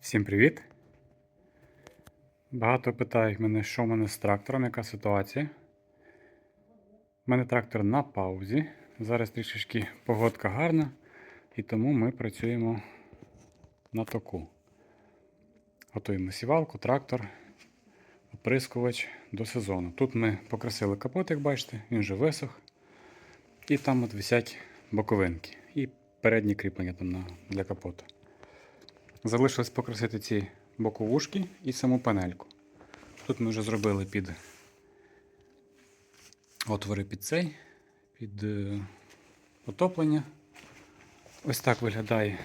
Всім привіт! Багато питають мене, що в мене з трактором, яка ситуація. У мене трактор на паузі. Зараз трішечки погодка гарна, і тому ми працюємо на току. Готуємо сівалку, трактор, оприскувач до сезону. Тут ми покрасили капот, як бачите, він вже висох. І там от висять боковинки. І передні кріплення там для капоту. Залишилось покрасити ці боковушки і саму панельку. Тут ми вже зробили під отвори під цей, під е, отоплення. Ось так виглядає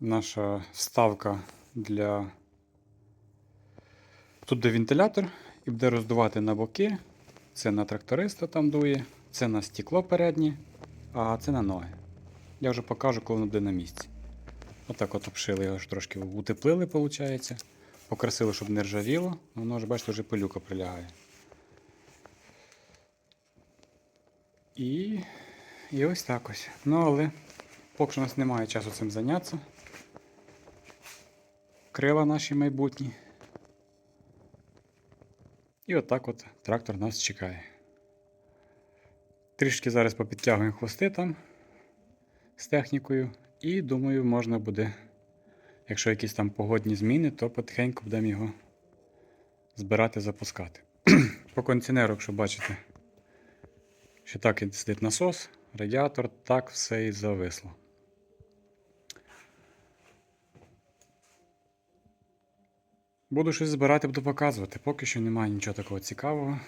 наша вставка для. Тут де вентилятор і буде роздувати на боки. Це на тракториста там дує, це на стекло переднє, а це на ноги. Я вже покажу, коли воно буде на місці. Отак от обшили його трошки утеплили, виходить. Покрасили, щоб не ржавіло. Воно ж, бачите, вже пилюка прилягає. І, і ось так ось. Ну, але поки що у нас немає часу цим зайнятися. Крила наші майбутні. І отак от трактор нас чекає. Трішки зараз попідтягуємо хвости там з технікою. І думаю, можна буде, якщо якісь там погодні зміни, то потихеньку будемо його збирати, запускати. По кондиціонеру, якщо бачите, що так і сидить насос, радіатор, так все і зависло. Буду щось збирати, буду показувати. Поки що немає нічого такого цікавого.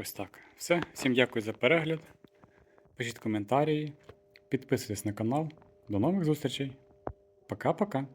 Ось так. Все. Всім дякую за перегляд. Пишіть коментарі, підписуйтесь на канал. До нових зустрічей. Пока-пока.